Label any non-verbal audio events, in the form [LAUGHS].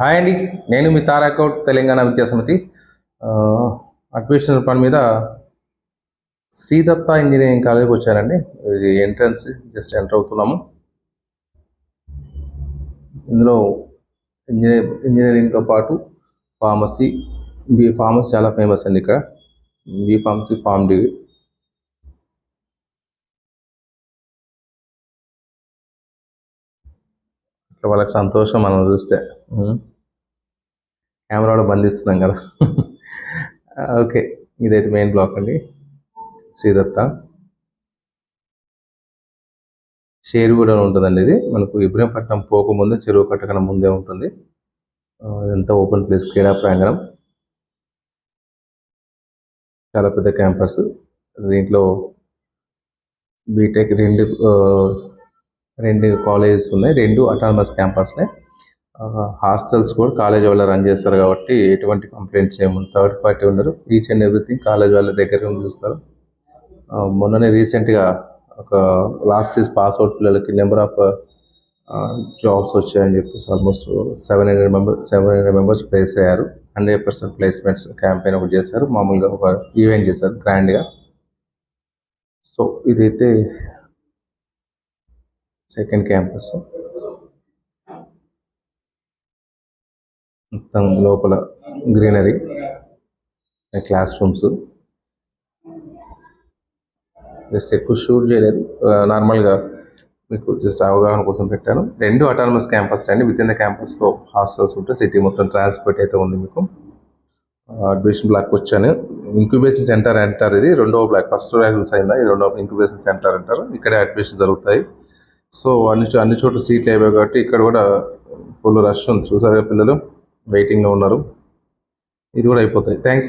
Hi అండి. నేను మీ తారాకౌట్ తెలంగాణ విద్యాసమితి ఆ, అడ్మిషన్ పని మీద శ్రీదత్త ఇంజనీరింగ్ కాలేజీకి వచ్చానండి. ఇది ఎంట్రన్స్ జస్ట్ ఎంటర్ అవుతున్నాము. ఇందులో ఇంజనీర్ ఇంజనీరింగ్తో పాటు ఫార్మసీ బీ ఫార్మసీ చాలా ఫేమస్ అండి ఇక్కడ. B pharmacy pharm degree. ఇట్లా వాళ్ళకి సంతోషం మనం చూస్తే. కెమెరాలో కెమెరా కూడా బంధిస్తున్నాం కదా. [LAUGHS] ఓకే ఇదైతే మెయిన్ బ్లాక్ అండి. శ్రీదత్త. షేరు కూడా ఉంటుందండి ఇది. మనకు ఇబ్రహీంపట్నం పోకముందు చెరువు కట్టకన ముందే ఉంటుంది. ఇదంతా ఓపెన్ ప్లేస్ క్రీడా ప్రాంగణం. చాలా పెద్ద క్యాంపస్. దీంట్లో బీటెక్ రెండు రెండు కాలేజెస్ ఉన్నాయి రెండు అటానమస్ క్యాంపస్లే హాస్టల్స్ కూడా కాలేజ్ వాళ్ళు రన్ చేస్తారు కాబట్టి ఎటువంటి కంప్లైంట్స్ ఏముంది థర్డ్ పార్టీ ఉండరు. ఈచ్ అండ్ ఎవ్రీథింగ్ కాలేజ్ వాళ్ళ దగ్గర ఉండి చూస్తారు. మొన్ననే రీసెంట్గా ఒక లాస్ట్ ఇయర్స్ పాస్ అవుట్ పిల్లలకి నెంబర్ ఆఫ్ జాబ్స్ వచ్చాయని చెప్పేసి almost seven hundred members seven hundred members place అయ్యారు. హండ్రెడ్ పర్సెంట్ ప్లేస్మెంట్స్ క్యాంపెయిన్ ఒకటి చేశారు. మామూలుగా ఒక ఈవెంట్ చేశారు గ్రాండ్గా సో ఇదైతే సెకండ్ క్యాంపస్. మొత్తం లోపల గ్రీనరీ క్లాస్ రూమ్స్. జస్ట్ ఎక్కువ షూట్ చేయలేదు. నార్మల్గా మీకు జస్ట్ అవగాహన కోసం పెట్టాను. రెండు అటానమస్ క్యాంపస్ అండి. విత్ ఇన్ ద క్యాంపస్లో హాస్టల్స్ ఉంటే సిటీ మొత్తం ట్రాన్స్పోర్ట్ అయితే ఉంది మీకు. అడ్మిషన్ బ్లాక్ వచ్చాను. ఇంక్యుబేషన్ సెంటర్ అంటారు ఇది. రెండవ బ్లాక్ ఫస్ట్ బ్లాక్ యూస్ అయిందా? ఇది రెండవ ఇంక్యుబేషన్ సెంటర్ అంటారు. ఇక్కడే అడ్మిషన్ జరుగుతాయి. సో అన్ని అన్ని చోట్ల సీట్లు అయిపోయాయి కాబట్టి ఇక్కడ కూడా ఫుల్ రష్ ఉంది. చూసారు పిల్లలు? వెయిటింగ్లో ఉన్నారు. ఇది కూడా అయిపోతాయి. థ్యాంక్స్